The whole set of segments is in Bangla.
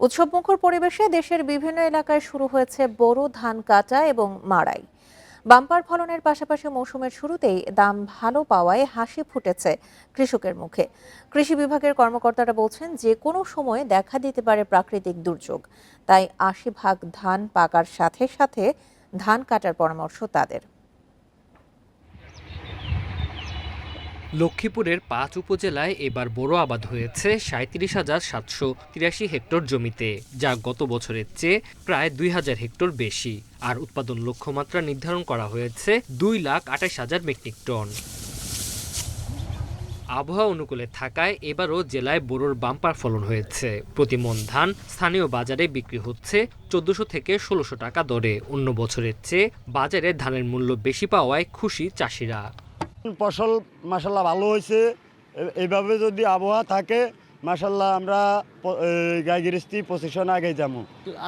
উৎসবমুখর পরিবেশে দেশের বিভিন্ন এলাকায় শুরু হয়েছে বোরো ধান কাটা এবং মাড়াই। বাম্পার ফলনের পাশাপাশি মৌসুমের শুরুতেই দাম ভালো পাওয়ায় হাসি ফুটেছে কৃষকের মুখে। কৃষি বিভাগের কর্মকর্তারা বলছেন, যে কোনো সময় দেখা দিতে পারে প্রাকৃতিক দুর্যোগ। তাই আশি ভাগ ধান পাকার সাথে সাথে ধান কাটার পরামর্শ তাদের। লক্ষ্মীপুরের পাঁচ উপজেলায় এবার বড় আবাদ হয়েছে সাঁত্রিশ হাজার সাতশো তিরাশি হেক্টর জমিতে, যা গত বছরের চেয়ে প্রায় দুই হাজার হেক্টর বেশি। আর উৎপাদন লক্ষ্যমাত্রা নির্ধারণ করা হয়েছে দুই লাখ আঠাশ হাজার মেট্রিক টন। আবহাওয়া অনুকূলে থাকায় এবারও জেলায় বোরোর বাম্পার ফলন হয়েছে। প্রতি মন ধান স্থানীয় বাজারে বিক্রি হচ্ছে চোদ্দশো থেকে ষোলোশো টাকা দরে। অন্য বছরের চেয়ে বাজারে ধানের মূল্য বেশি পাওয়ায় খুশি চাষিরা। ফসল মাসাল্লাহ ভালো হয়েছে। এইভাবে যদি আবহাওয়া থাকে মাসাল্লাহ আমরা গাই গৃহস্থী পজিশন আগে যাব।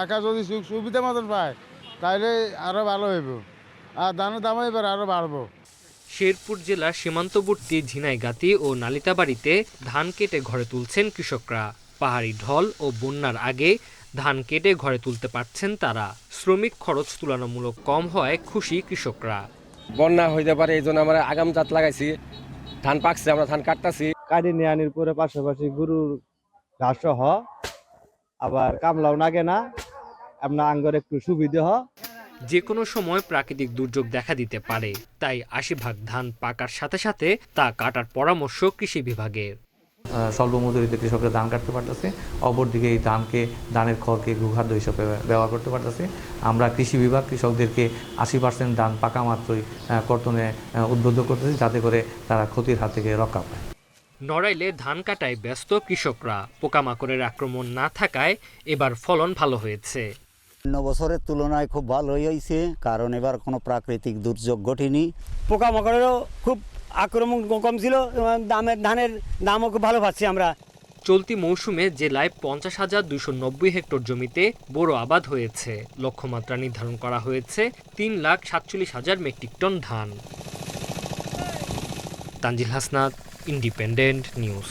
আকাশ যদি সুবিধা মতন পায় তাহলে আরও ভালো হইব। আর ধানের দামও এবার আরও বাড়বো। শেরপুর জেলার সীমান্তবর্তী ঝিনাইগাতি ও নালিতাবাড়িতে ধান কেটে ঘরে তুলছেন কৃষকরা। পাহাড়ি ঢল ও বন্যার আগে ধান কেটে ঘরে তুলতে পারছেন তারা। শ্রমিক খরচ তুলনামূলক কম হওয়ায় খুশি কৃষকরা। বন্যা হইতে পারে এই জন্য আমরা আগাম জাত লাগাইছি। ধান পাকছে আমরা ধান কাটতাছি। কাটি নিয়ে আনির পরে পাশাপাশি গরুর ঘাস হ আবার কামলাও নাগে না। আপনার আঙ্গর একটু সুবিধে হ। যে কোনো সময় প্রাকৃতিক দুর্যোগ দেখা দিতে পারে তাই আশি ভাগ ধান পাকার সাথে সাথে তা কাটার পরামর্শ কৃষি বিভাগের। আহ, স্বল্প মজুরিতে কৃষকরা ধান কাটতে পারতেছে। অপরদিকে এই ধানকে ধানের খড়কে গুখাদ্য হিসেবে ব্যবহার করতে পারতেছে। আমরা কৃষি বিভাগ কৃষকদেরকে আশি পার্সেন্ট ধান পাকা মাত্রই কর্তনে উদ্বুদ্ধ করতেছি যাতে করে তারা ক্ষতির হাত থেকে রক্ষা পায়। নড়াইলে ধান কাটায় ব্যস্ত কৃষকরা। পোকামাকড়ের আক্রমণ না থাকায় এবার ফলন ভালো হয়েছে। অন্য বছরের তুলনায় খুব ভালো হয়েছে কারণ এবার কোনো প্রাকৃতিক দুর্যোগ ঘটেনি। পোকামাকড়েরও খুব আক্রমণ কম ছিল দামের, ধানের দামও খুব ভালো পাচ্ছি আমরা। চলতি মৌসুমে জেলায় পঞ্চাশ হাজার দুশো নব্বই হেক্টর জমিতে বড় আবাদ হয়েছে, লক্ষ্যমাত্রা নির্ধারণ করা হয়েছে তিন লাখ সাতচল্লিশ হাজার মেট্রিক টন ধান। Tanzil Hasnat, independent news.